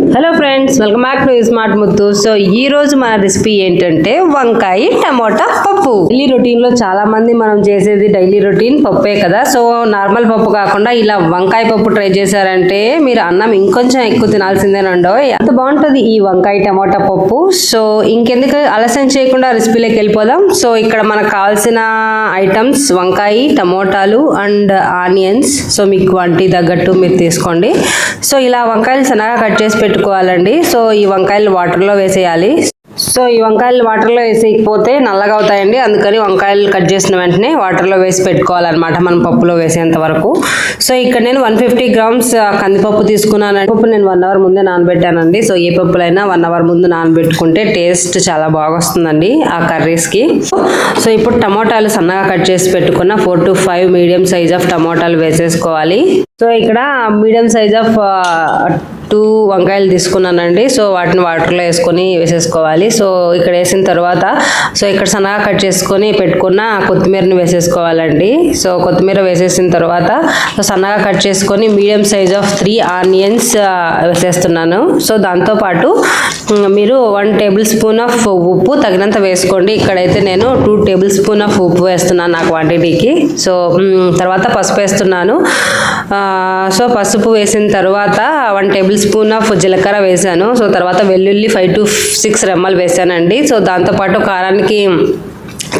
Hello friends welcome back to smart Muthu so ఈ రోజు మన రెసిపీ ఏంటంటే వంకాయ టమోటా పప్పు. డైలీ రొటీన్లో చాలా మంది మనం చేసేది డైలీ రొటీన్ పప్పే కదా. సో నార్మల్ పప్పు కాకుండా ఇలా వంకాయ పప్పు ట్రై చేశారంటే మీరు అన్నం ఇంకొంచెం ఎక్కువ తినాల్సిందేనండో ఎంత బాగుంటుంది ఈ వంకాయ టమోటా పప్పు. సో ఇంకెందుకు ఆలస్యం చేయకుండా రెసిపీలోకి వెళ్ళిపోదాం. సో ఇక్కడ మనకు కావాల్సిన ఐటమ్స్ వంకాయ టమోటాలు అండ్ ఆనియన్స్ సో మీకు వంటి తగ్గట్టు మీరు తీసుకోండి. సో ఇలా వంకాయలు సన్నగా కట్ చేసి పెట్టుకోవాలండి. సో ఈ వంకాయలు వాటర్లో వేసేయాలి. సో ఈ వంకాయలు వాటర్లో వేసేయకపోతే నల్లగా అవుతాయండి. అందుకని వంకాయలు కట్ చేసిన వెంటనే వాటర్లో వేసి పెట్టుకోవాలన్నమాట మనం పప్పులో వేసేంత వరకు. సో ఇక్కడ నేను వన్ ఫిఫ్టీ గ్రామ్స్ కందిపప్పు తీసుకున్నాను పప్పు నేను వన్ అవర్ ముందే నానబెట్టానండి. సో ఏ పప్పులైనా వన్ అవర్ ముందు నానబెట్టుకుంటే టేస్ట్ చాలా బాగా వస్తుందండి ఆ కర్రీస్కి. సో ఇప్పుడు టమోటాలు సన్నగా కట్ చేసి పెట్టుకున్న four to five medium size of టమోటాలు వేసేసుకోవాలి. సో ఇక్కడ మీడియం సైజ్ ఆఫ్ టూ వంకాయలు తీసుకున్నానండి. సో వాటిని వాటర్లో వేసుకొని వేసేసుకోవాలి. సో ఇక్కడ వేసిన తర్వాత సో ఇక్కడ సన్నగా కట్ చేసుకొని పెట్టుకున్న కొత్తిమీరని వేసేసుకోవాలండి. సో కొత్తిమీర వేసేసిన తర్వాత సో సన్నగా కట్ చేసుకొని medium size of three onions వేసేస్తున్నాను. సో దాంతోపాటు మీరు వన్ టేబుల్ స్పూన్ ఆఫ్ ఉప్పు తగినంత వేసుకోండి. ఇక్కడైతే నేను టూ టేబుల్ స్పూన్ ఆఫ్ ఉప్పు వేస్తున్నాను నా క్వాంటిటీకి సో తర్వాత పసుపు వేస్తున్నాను. సో పసుపు వేసిన తర్వాత వన్ టేబుల్ స్పూన్ ఆఫ్ జీలకర్ర వేసాను సో తర్వాత వెల్లుల్లి ఫైవ్ టు సిక్స్ రెమ్మలు వేసానండి సో దాంతోపాటు కారానికి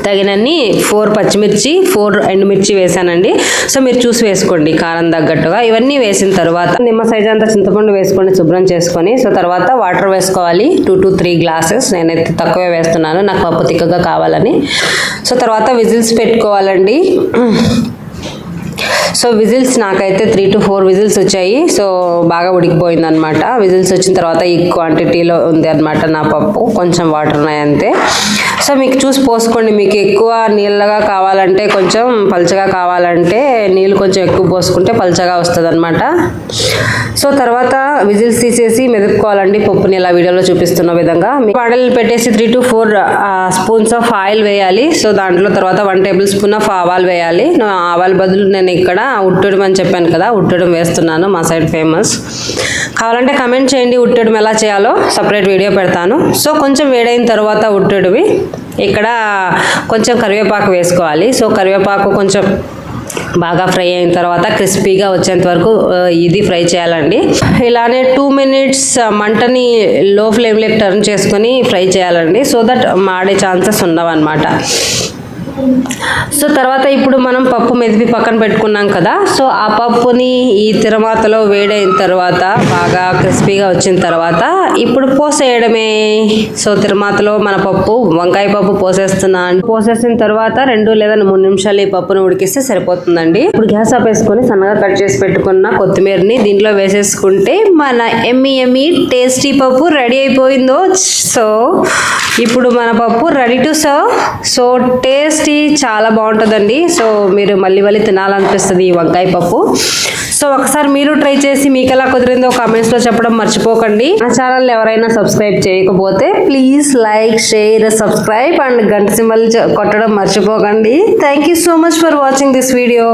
తగినన్ని ఫోర్ పచ్చిమిర్చి ఫోర్ ఎండుమిర్చి వేసానండి. సో మీరు చూసి వేసుకోండి కారం తగ్గట్టుగా. ఇవన్నీ వేసిన తర్వాత నిమ్మ సైజ్ అంతా చింతపండు వేసుకొని శుభ్రం చేసుకొని సో తర్వాత వాటర్ వేసుకోవాలి. Two to three glasses. నేనైతే తక్కువే వేస్తున్నాను నాకు పప్పు తిక్కగా కావాలని. సో తర్వాత విజిల్స్ పెట్టుకోవాలండి. సో విజిల్స్ నాకైతే త్రీ టు ఫోర్ విజిల్స్ వచ్చాయి. సో బాగా ఉడికిపోయింది అనమాట విజిల్స్ వచ్చిన తర్వాత ఈ క్వాంటిటీలో ఉంది అనమాట నా పప్పు. కొంచెం వాటర్ ఉన్నాయి అంతే సో మీకు చూసి పోసుకోండి. మీకు ఎక్కువ నీళ్ళగా కావాలంటే కొంచెం పల్చగా కావాలంటే నీళ్ళు కొంచెం ఎక్కువ పోసుకుంటే పలచగా వస్తుంది అనమాట సో తర్వాత విజిల్స్ తీసేసి మెదుపుకోవాలండి. పప్పుని ఇలా వీడియోలో చూపిస్తున్న విధంగా. పాడలు పెట్టేసి three to four spoons of oil వేయాలి. సో దాంట్లో తర్వాత వన్ టేబుల్ స్పూన్ ఆఫ్ ఆవాలు వేయాలి. ఆవాల బదులు నేను ఇక్కడ ఉట్టడం అని చెప్పాను కదా ఉట్టడం వేస్తున్నాను. మా సైడ్ ఫేమస్ కావాలంటే కమెంట్ చేయండి ఉట్టడం ఎలా చేయాలో. సపరేట్ వీడియో పెడతాను. సో కొంచెం వేడైన తర్వాత ఉట్టడివి. ఇక్కడ కొంచెం కరివేపాకు వేసుకోవాలి. సో కరివేపాకు కొంచెం బాగా ఫ్రై అయిన తర్వాత క్రిస్పీగా వచ్చేంత వరకు ఇది ఫ్రై చేయాలండి. ఇలానే టూ మినిట్స్ మంటని లో ఫ్లేమ్లోకి టర్న్ చేసుకొని ఫ్రై చేయాలండి. సో దట్ మాడే ఛాన్సెస్ ఉండవన్నమాట సో తర్వాత ఇప్పుడు మనం పప్పు మెదిపి పక్కన పెట్టుకున్నాం కదా. సో ఆ పప్పుని ఈ తిరమాతలో వేడైన తర్వాత బాగా క్రిస్పీగా వచ్చిన తర్వాత ఇప్పుడు పోసేయడమే. సో తిరమాతలో మన పప్పు వంకాయ పప్పు పోసేస్తున్నాను పోసేసిన తర్వాత రెండు లేదా మూడు నిమిషాలు ఈ పప్పును ఉడికిస్తే సరిపోతుందండి. ఇప్పుడు గ్యాస్ ఆపేసుకొని సన్నగా కట్ చేసి పెట్టుకున్న కొత్తిమీరని దీంట్లో వేసేసుకుంటే మన ఎమ్మి ఎమ్మి టేస్టీ పప్పు రెడీ అయిపోయిందో. సో ఇప్పుడు మన పప్పు ready to serve. So tasty చాలా బాగుంటుందండి. సో మీరు మళ్ళీ మళ్ళీ తినాలనిపిస్తుంది ఈ వంకాయ పప్పు. సో ఒకసారి మీరు ట్రై చేసి మీకు ఎలా కుదిరిందో కామెంట్స్లో చెప్పడం మర్చిపోకండి. నా ఛానల్ ఎవరైనా సబ్స్క్రైబ్ చేయకపోతే please like share subscribe and గంట సింబల్ కొట్టడం మర్చిపోకండి. Thank you so much for watching this video